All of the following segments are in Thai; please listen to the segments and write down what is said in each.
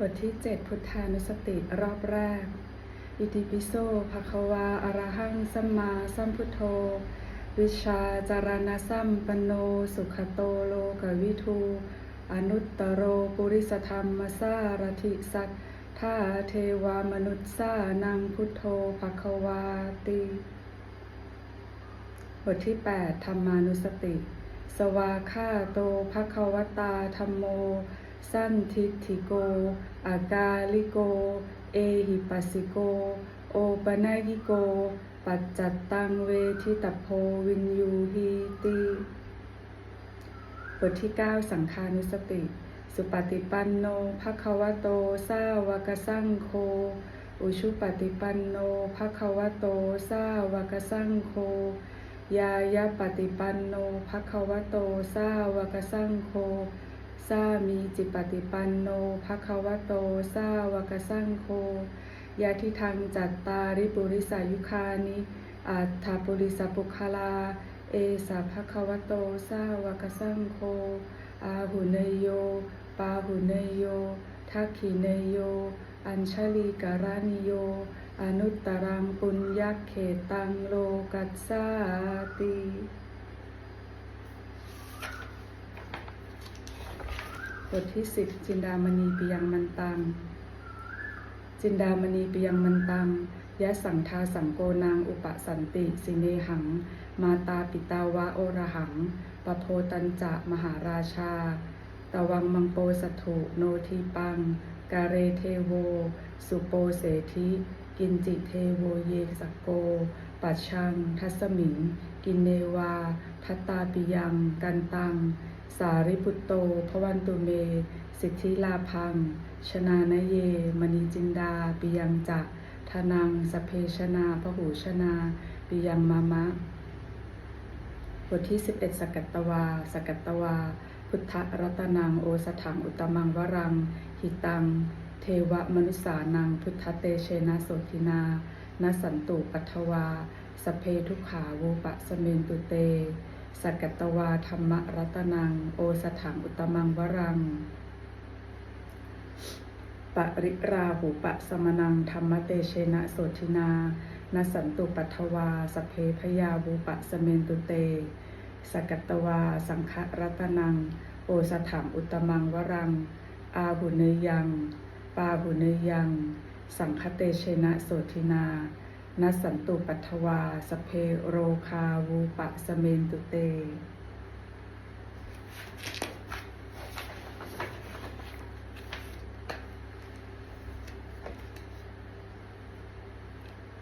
บทที่ 7 พุทธานุสติรอบแรก อิติปิโสภควาอรหังสัมมาสัมพุทโธ วิชาจารณสัมปันโน สุขโตโลกวิทูอนุตตโรปุริสธรรมสารถิสัทธาเทวามนุษย์สานังพุทโธภควาติ บทที่ 8 ธรรมานุสติ สวาคาโตภควตาธรรมโม สันทิฏฐิโก อากาลิโก เอหิปัสสิโก โอปนายิโก ปัจจัตตังเวทิตโพวินยูหีติบทที่ 9 สังคานุสติ สุปฏิปันโนภควโตสาวกสังโฆ อุชุปฏิปันโนภควโตสาวกสังโฆ ยายาปฏิปันโนภควโตสาวกสังโฆ สามีจิปฏิปันโนภควโตสาวกสังโฆยาทิทังจัตตาริปุริสายุคานิอัตถปุริสปุคลา เอสาภควโตสาวกสังโฆอาหุเนยโย ปาหุเนยโย ทักขิเนยโย อัญชลีการานิโย อนุตตรังปุญญเขตังโลกัสสาติ บทที่สิบจินดามณีปิยังมันตัง จินดามณีปิยังมันตังยะสังทาสังโกนางอุปสันติ สิเนหัง มาตาปิตาวะโอระหังปโพตัญจะมหาราชา ตวังมังโปสัตถุโนทีปัง กาเรเทโว สุโปเสธิกินจิเทโวเยสกโก ปัชชัง ทัสมิง กินเนวา ทัตตาปิยัง กันตัง สาริปุตโตพวันตุเม สิทธิลาพัง ชนานเย มณีจินดา ปิยังจะทนังสเพชนาพหูชนา ปิยังมามะ บทที่ 11 สกัตตวา สกัตตวา พุทธรัตนังโอสถังอุตมังวรัง หิตัง เทวมนุสานัง พุทธเตเชนะโสทินา นสันตุปัทวา สเพทุขาวูปะสเมนตุเต สกัตตวาธรรมรัตนัง โอสถังอุตมังวรัง ปริราหูปะสมนังธรรมเตเชนะโสทินา นสันตุปัทวาสเพพยาวูปะสเมนตุเต สกัตตวาสังฆรัตนัง โอสถังอุตมังวรัง อาหุเนยัง ปาหุเนยัง สังคเตเชนะโสทินา นสันตุปัทวา สเพโรคาวูปะสเมนตุเต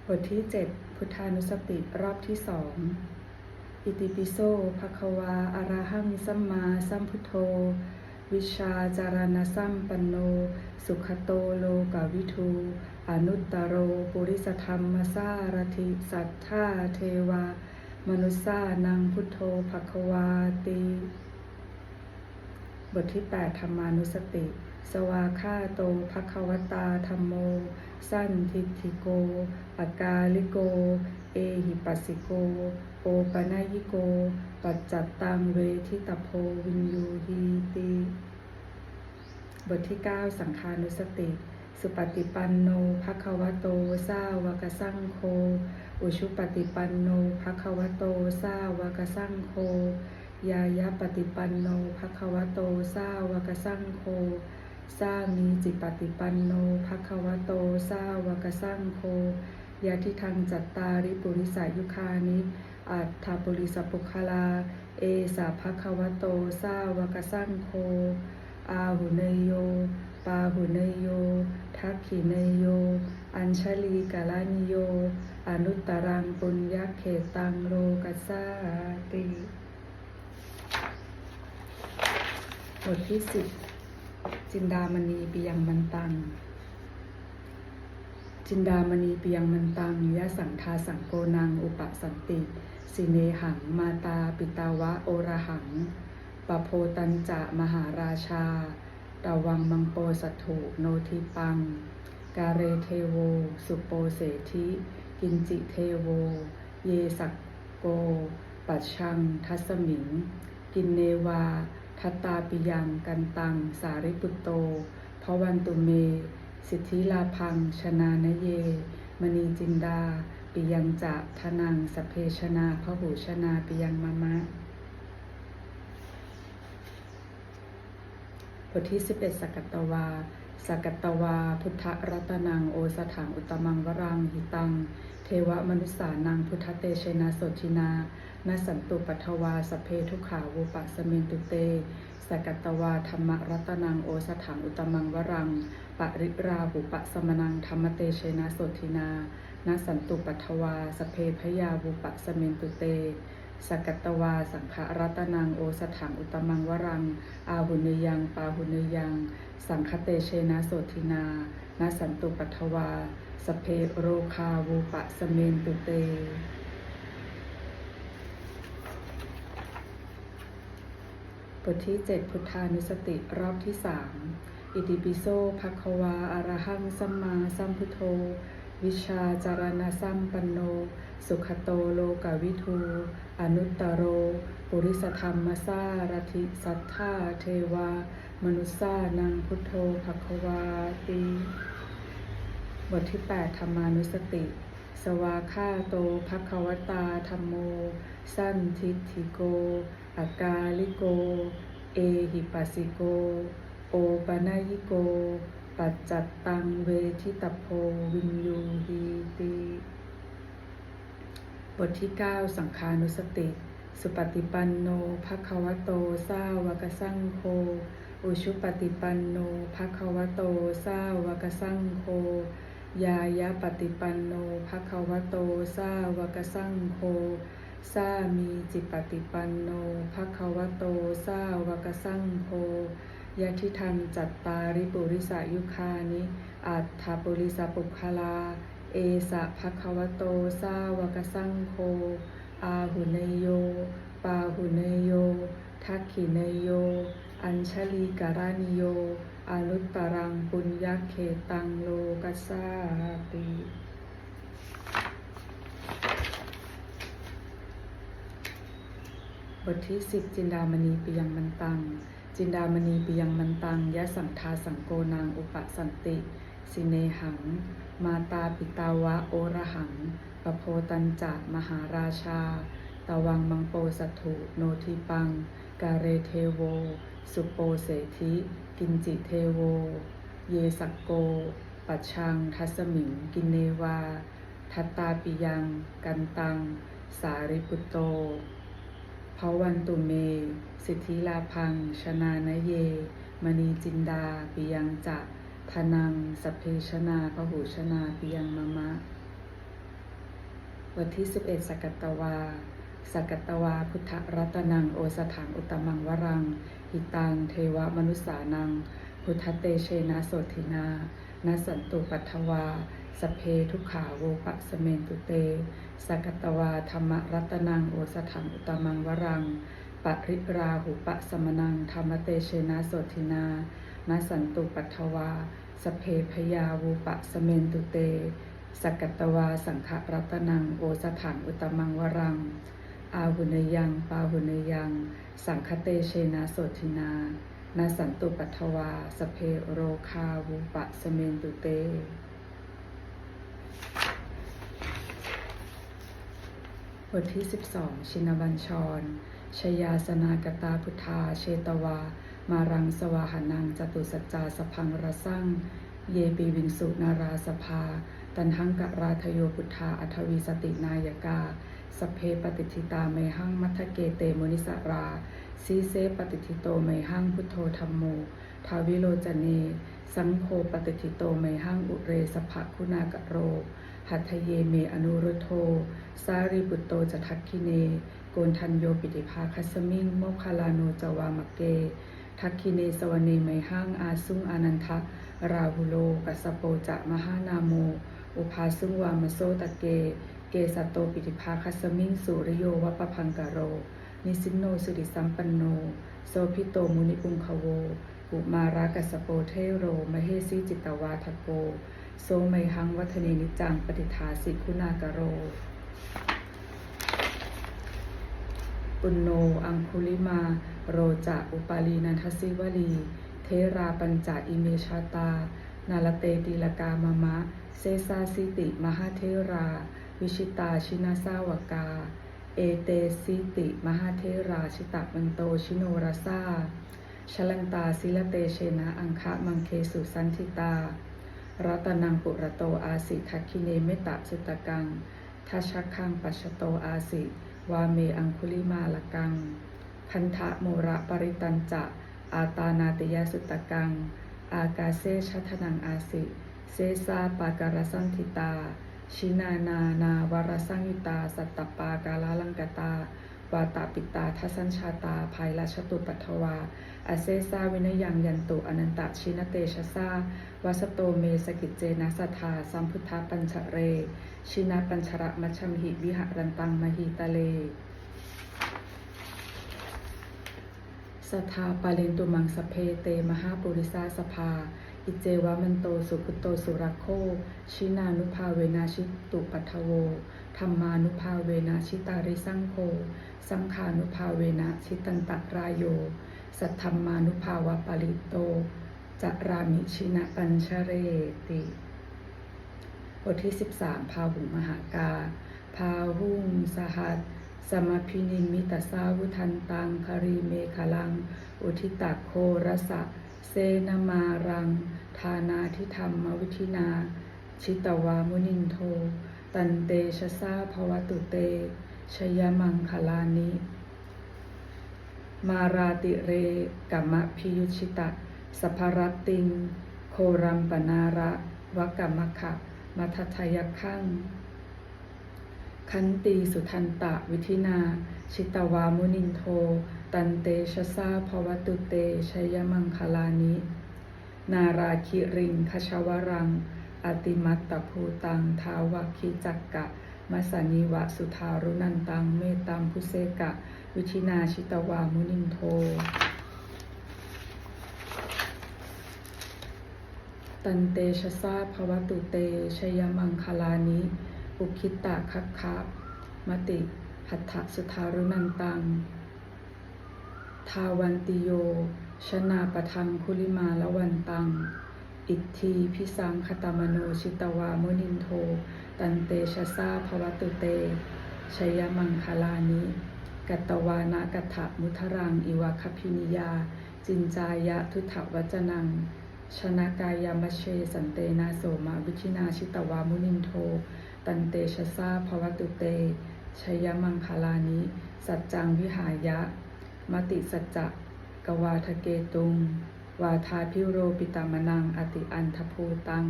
บทที่ 7 พุทธานุสติรอบที่สองอิติปิโสภะคะวาอะระหังสัมมาสัมพุทโธ วิชาจารณสัมปันโน สุขโตโลกวิทู อนุตตโรปุริสธรรมสารถิสัทธาเทวา มนุสสานังพุทโธภคะวาติ บทที่ 8 ธรรมานุสติ สวาคาโตภควตาธรรมโม สั้นทิฏิโกอากาลิโก เอหิปัสสิโก โอปนายิโก ปัจจัตตังเวทิตโพวินยูหีติ บทที่ 9 สังคานุสติ สุปฏิปันโนภควโตสาวกสังโฆอุชุปฏิปันโนภควโตสาวกสังโฆยายาปฏิปันโนภควโตสาวกสังโฆสามีจิปฏิปันโนภควโตสาวกสังโฆยาทิทังจัตตาริปุริสายุคานิอัตถปุริสปุคลา เอสาภควโตสาวกสังโฆอาหุเนยโย ปาหุเนยโย ทักขิเนโย อัญชลีกาลานิโย อนุตตรังปุญญเขตังโลกัสสาติบทที่สิบจินดามณีปิยังมันตัง จินดามณีปิยังมันตังยะสังทาสังโกนังอุปสันติสิเนหัง มาตาปิตาวะโอระหังปโพตัญจะมหาราชา ตวังมังโปสัตถุโนทิปัง กาเรเทโว สุโปเสธิ กินจิเทโว เยสักโก ปัชชัง ทัสมิง กินเนวา ทัตตาปิยัง กันตัง สาริปุตโตพวันตุเม สิทธิลาพัง ชนานเย มณีจินดา ปิยังจะทนังสพเพชนาพหูชนาปิยังมะมะ บทที่ 11สกตตวาสกตตวา พุทธรัตนัง โอสถังอุตมังวรังหิตัง เทวมนุสสานัง พุทธเตเชนะโสทินานาสันตุปัทวาสเพทุขาวูปะสเมนตุเตสกตตวาธรรมรัตนังโอสถังอุตมังวรัง ปริราหุปะสมนังธรรมเตเชนะสทินานาสันตุปัทวาสเพพยาวุปะสเมนตุเต สกัตตวา สังฆรัตนังโอสถังอุตมังวรัง อาหุเนยัง ปาหุเนยัง สังคเตเชนะโสทินานาสันตุปัทวา สเพโรคาวูปะสเมนตุเตบทที่ 7 พุทธานุสติรอบที่สามอิติปิโสภควาอารหังสัมมาสัมพุทโธ วิชาจารณสัมปันโน สุขโตโลกวิทูอนุตตโร ปุริสธรรมสารถิสัทธาเทวา มนุสสานังพุทโธภควาติบทที่ 8 ธรรมานุสติ สวาคาโตภควตาธรรมโม สั้นทิฏฐิโก อากาลิโก เอหิปัสสิโก โอปนายโก ปัจจัตตังเวทิตโพวินยูหีติบทที่ 9 สังขานุสติ สุปฏิปันโนภควโตสาวกสังโฆอุชุปฏิปันโนภควโตสาวกสังโฆยายะปฏิปันโนภควโตสาวกสังโฆสามีจิปฏิปันโนภควโตสาวกสังโฆ ยะทิทังจัตตาริปุริสายุคานิอัตถปุริสปุคลา เอสะภควโตสาวกสังโฆอาหุเนโย ปาหุเนโย ทักขิเนโย อัญชลีการานิโยอนุตตรังปุญญเขตังโลกัสสาติบทที่10จินดามณีปยังมันตัง จินดามณีปิยังมันตังยะสังทาสังโกนางอุปสันติ สิเนหัง มาตาปิตาวะโอระหังปโพตันจะมหาราชา ตวังมังโปสัตถุโนทิปัง กาเรเทโว สุโปเสธิ กินจิเทโว เยสักโก ปัชชัง ทัสมิง กินเนวา ทัตตาปิยัง กันตัง สาริปุตโต ภวันตุเม สิทธิลาพัง ชนานเย มณีจินดาปิยังจะทนังสพเพชนาพหูชนาปิยังมะมะบทที่ 11 สกัตตวา สกัตตวาพุทธรัตนังโอสถังอุตมังวรัง หิตังเทวมนุสสานัง พุทธเตเชนะโสทินานาสันตุปัทวา สเพทุขาโวปะสเมนตุเต สกัตตวาธรรมรัตนังโอสถังอุตมังวรังปริราหุปะสมนังธรรมเตเชนะโสทินานาสันตุปัทวา สเพพยาวูปะสเมนตุเต สกัตตวาสังฆรัตนังโอสถังอุตมังวรัง อาหุเนยังปาหุเนยัง สังคเตเชนะโสทินานาสันตุปัทวา สเพโรคาวูปะสเมนตุเต บทที่ 12 ชินบัญชร ชยาสนากตาพุทธา เชตวา มารังสวาหานังจตุสัจจาสพังรสั่ง เยปีวิงสุนาราสภา ตันหังกะราทโยพุทธา อัทวีสตินายกา สเพปฏิทิตาเมหังมัทเกเตมุนิสราสีเซปฏิทิโตเมหังพุทโธธรรมโม ทาวิโลจเน สังโฆปฏิทิโตเมหังอุเรสภะคุณากะโร หัตเยเมอนุรุโท สารีบุตโตจะทักคิเน โกนทันโยปิติภาคัสมิงโมคาลาโนจวามะเก ทักคิเนสวเนไมหังอาซุงอนันทะ ราหุโลกัสโปจะมหานาโม อุภาสุงวามโซตะเก เกสตโตปิติภาคัสมิงสุริโยวปปพังกะโร นิสินโนสุริสัมปันโน โสพิโตมุนิปุงคโว กุมารากัสโปเทโรมเหสีจิตวาทโก โซไมหังวัฒเนนิจังปฏิทาสิคุณากะโร ปุณโนอังคุลิมา โรจะอุปาลีนันทสิวลี เทราปัญจอิเมชาตา นาลเตตีลกามามะ เซซาสิติมหาเทรา วิชิตาชินาสาวกา เอเตสิติมหาเทราชิตะมันโตชิโนราซา ชลันตาศิลเตเชนะอังคะมังเคสุสันทิตา รัตนังปุระโตอาสิทักคิเนเมตตาสุตกังทัชคังปัชโตอาสิ วาเมอังคุลิมาลกัง พันธะโมระปริตันจะ อาตานาติยสุตกัง อากาเซชัทนังอาสิ เซซาปาการสันทิตา ชินานา นาวรสังยุตา สัตตปากาลาลังกตา วาตาปิตาทัสัญชาตาภายราชตุปัทวาอาเซซาวินยัง ยันตุอนันตชินเตชะซาวาสโตเมสกิจเจนะสัทธาสัมพุทธปัญชเร ชินาปัญชระมัชมหิวิหารันตังมหิตะเลสัทธาปาเลนตุมังสเพเตมหาปุริสาสภา อิเจวามันโตสุพุโตสุรโค ชินานุภาเวนาชิตุปัทโว ธรรมานุภาเวนาชิตาริสังโฆสังขานุภาเวนะชิตันตรายโย สัทธรรมานุภาวะปริโตจะรามิชินะปัญชเรติ บทที่ 13 พาหุงมหากา พาหุงสหัส สมพินิมิตสาวุทันตังคารีเมฆลัง อุทิตาโครสะ เซนมารัง ทานาทิธรรมวิธินา ชิตวามุนินโท ตันเตชะซาภวตุเตชยมังคลานิ มาราติเรกัมมะพิยุชิตะสัพพรตติง โครัมปนาระวกัมมะขะมัททยคังคันตีสุทันตะวิธินา ชิตวามุนินโท ตันเตชะซาภวตุเตชยมังคลานิ นาราคิริงคชวรัง อติมัตตภูตังทาวคิจักกะมัสสนิวะสุทารุนันตังเมตังพุเสกะ วิชินาชิตวามุนินโท ตันเตชะซาภวตุเตชยมังคลานิอุคิตะคัคคะมติหัตถสุทารุนันตัง ทาวันติโย ชนาปทังคุลิมาละวันตัง อิทธีพิสังคตามโนชิตวามุนินโท ตันเตชะซาภวตุเตชยมังคลานิกัตตวานากัถะมุทรัง อิวะคพินิยา จินจายะทุถวัจนัง ชนะกายามเชสันเตนาโสมาวิชินาชิตวามุนินโท ตันเตชะซาภวตุเตชยมังคลานิ สัจจังวิหายะ มติสัจจะกวาทะเกตุง วาทาพิโรปิตามนัง อติอันทภูตัง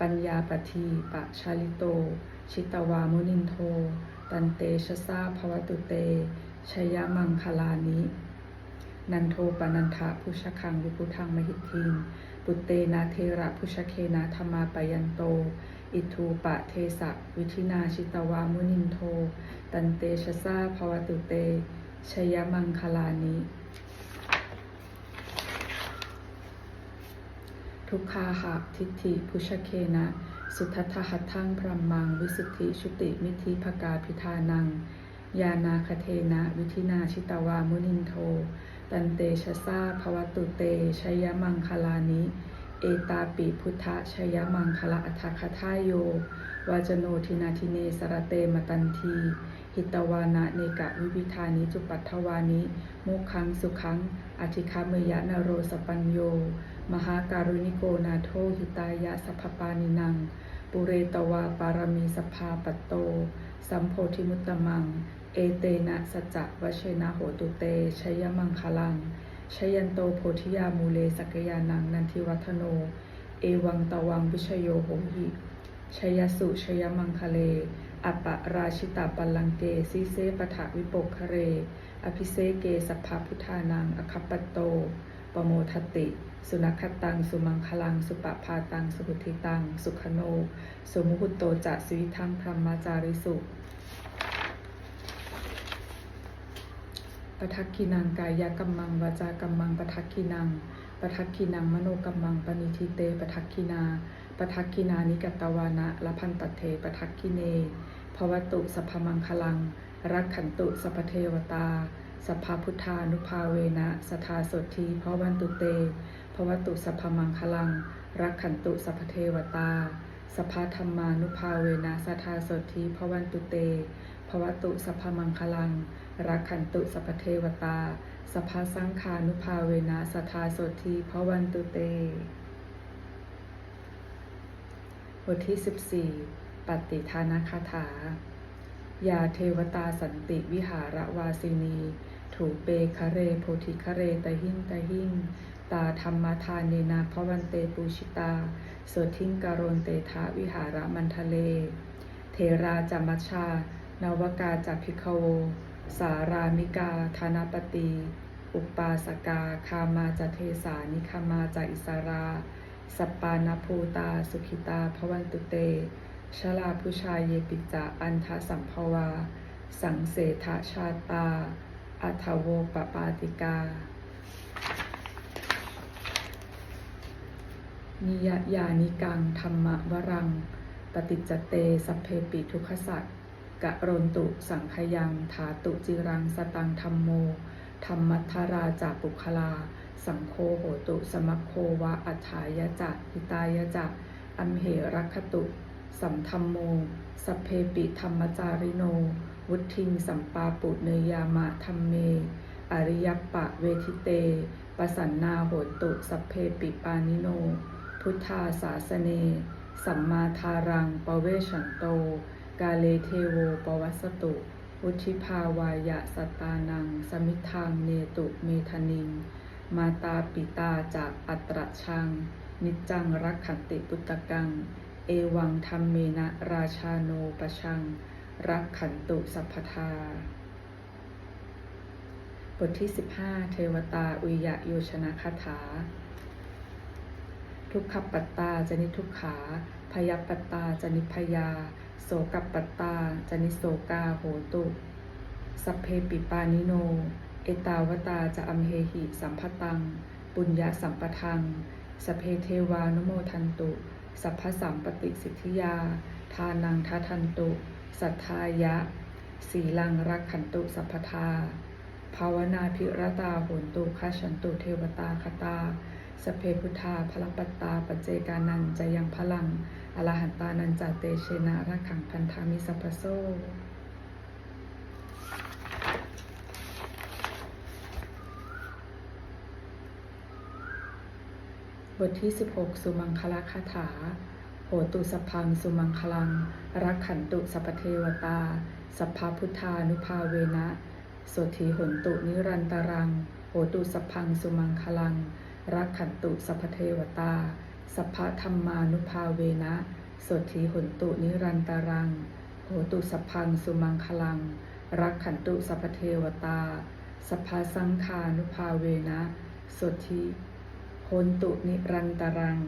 ปัญญาปทีปะชาลิโต ชิตวามุนินโท ตันเตชะซาภวตุเตชยมังคลานิ นันโทปนันทะพุชคังวิพุทังมหิทิง ปุตเตนาเทระพุชเคนาธรรมาปยันโต อิทูปะเทสะวิธินาชิตวามุนินโท ตันเตชะซาภวตุเตชยมังคลานิ ทุกขาหะทิฏฐิพุชเคนะ สุทัทหัตถังพรหมัง วิสุทธิชุติมิธิภกาพิธานัง ยานาคเทนะ วิธินาชิตวามุนินโท ตันเตชะซาภวตุเตชยมังคลานิ เอตาปิพุทธชยมังคละอัฏฐคทายโย วาจโนทินาทิเนสรเตมตันทีหิตวานะเนกะวิวิธานิจุปัทถวานิ โมกขังสุขังอธิคามยะนโรสปัญโย มหาการุณิโกนาโทหิตายะสัพปานินัง ปุเรตวาปารมีสภาปัตโต สัมโพธิมุตตมัง เอเตนะสัจจะวเชนะโหตุเตชยมังคลังชยันโตโพธิยามูเลสกยานังนันทิวัฒโน เอวังตวังวิชโยโหหิชยสุชยมังคเล อัปะราชิตาปัลลังเกสีเซปะทะวิปกคะเร อภิเซเกสัพพพุทธานังอคัปปโต ปโมทติ สุนัขตัง สุมังคลัง สุปปาตัง สุหุติตัง สุขโน สุมุหุตโตจะสวิทังพรหมจาริสุปทักขินังกายกัมมังวาจากัมมังปทักขินังปทักขินังมโนกัมมังปณิทิเตปทักขินาปทักขินานิกัตตวานะละพันตเทปทักขิเนภวตุสัพพมังคลัง รักขันตุสัพเทวตา สัพพพุทธานุภาเวนะสทาสดทีพระวันตุเตพระวัตุสัพพมังคลัง รักขันตุสัพเทวตาสัพพธรรมานุภาเวนะสทาสดทีพระวันตุเตพระวัตุสัพพมังคลัง รักขันตุสัพเทวตาสัพพสังขานุภาเวนะสทาสดทีพระวันตุเตบทที่ 14 ปฏิทานคาถา ยาเทวตาสันติวิหารวาสินี ถูเปคะเรโพธิคะเรตหิงตหิงตาธรรมทานเนนาพวันเตปูชิตาโสทิงการนเตทะวิหารมันทะเล เทราจามัชชานวกาจากพิคโว สารามิกาธนปตี อุปาสกาคามาจเทสานิคามาจอิสารา สัปปานาภูตาสุขิตาพวันตุเต ชลาพุชายเยปิจาอันทสัมภวา สังเสทชาตา อัทโวปปาติกา นิยยานิกังธรรมวรัง ปฏิจเตสัพเพปิทุขสัตกะโรนตุสังขยังถาตุจิรังสตังธรรมโม ธรรมัทราจาปุคลา สังโฆโหตุสมัคโควะอัฐายจะหิตายจะอัมเหรัคตุ สัมธรรมโม สัพเพปิธรรมจาริโน วุทิงสัมปาปุเนยามะธรรมเม อริยปปะเวทิเต ปสันนาโหตุสัพเพปิปานิโน พุทธาสาสเน สัมมาทารังปเวชันโต กาเลเทโวปวัสสตุ วุธิภาวายะสตานัง สมิทางเนตุเมธนิง มาตาปิตาจากอัตระชัง นิจังรักขันติปุตตะกัง เอวังธรรมเมนะราชาโนปชัง รักขันตุสัพพทา บทที่ 15 เทวตาอุยยะโยชนะคาถา ทุกขปัตตาจนิทุกขา พยปัตตาจนิพยา โสกัปปัตตาจนิโสกาโหตุ สัพเพปิปานิโน เอตาวตาจะอัมเหหิสัมพตัง ปุญญาสัมปทังสพเพเทวานุโมทันตุ สัพพสัมปติสิทธิยา ทานังทัทันตุ สัทธายะ สีลังรักขันตุสัพพทา ภาวนาพิรตาโหนตุคาชันตุเทวตาคตา สเพพุทธาพลปัตตาปเจกานันจะยังพลัง อรหันตานันจาเตเชนะระขังพันธามิสัพพโซบทที่ 16 สุมังคลคาถา โหตุสพังสุมังคลัง รักขันตุสัพเทวตา สัพพพุทธานุภาเวนะโสธีหนตุนิรันตรัง โหตุสพังสุมังคลัง รักขันตุสัพเทวตา สัพพธรรมานุภาเวนะโสธีหนตุนิรันตรัง โหตุสพังสุมังคลัง รักขันตุสัพเทวตา สัพพสังขานุภาเวนะโสธีหนตุนิรันตรัง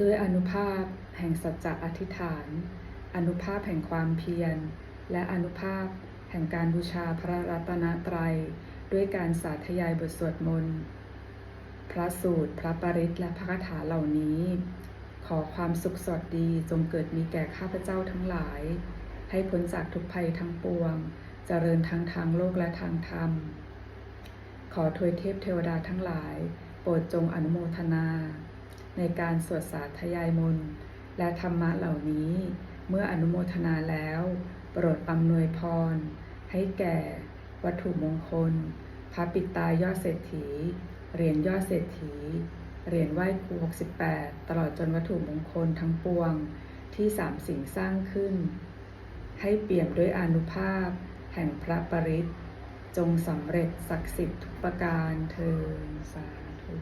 ด้วยอนุภาพแห่งสัจจะอธิษฐาน อนุภาพแห่งความเพียร และอนุภาพแห่งการบูชาพระรัตนตรัย ด้วยการสาธยายบทสวดมนต์ พระสูตร พระปริตและพระคาถาเหล่านี้ ขอความสุขสดดีจงเกิดมีแก่ข้าพเจ้าทั้งหลาย ให้พ้นจากทุกภัยทั้งปวง เจริญทั้งทางโลกและทางธรรม ขอทวยเทพเทวดาทั้งหลาย โปรดจงอนุโมทนา ในการสวดสาธยายมนต์และธรรมะเหล่านี้ เมื่ออนุโมทนาแล้ว โปรดอำนวยพร ให้แก่ วัตถุมงคล พระปิตายอดเศรษฐี เหรียญยอดเศรษฐี เหรียญไหว้ครู 68 ตลอดจนวัตถุมงคลทั้งปวงที่สามสิ่งสร้างขึ้น ให้เปี่ยมด้วยอนุภาพ แห่งพระปริตรจงสำเร็จศักดิ์สิทธิ์ทุกประการเทินสาธุ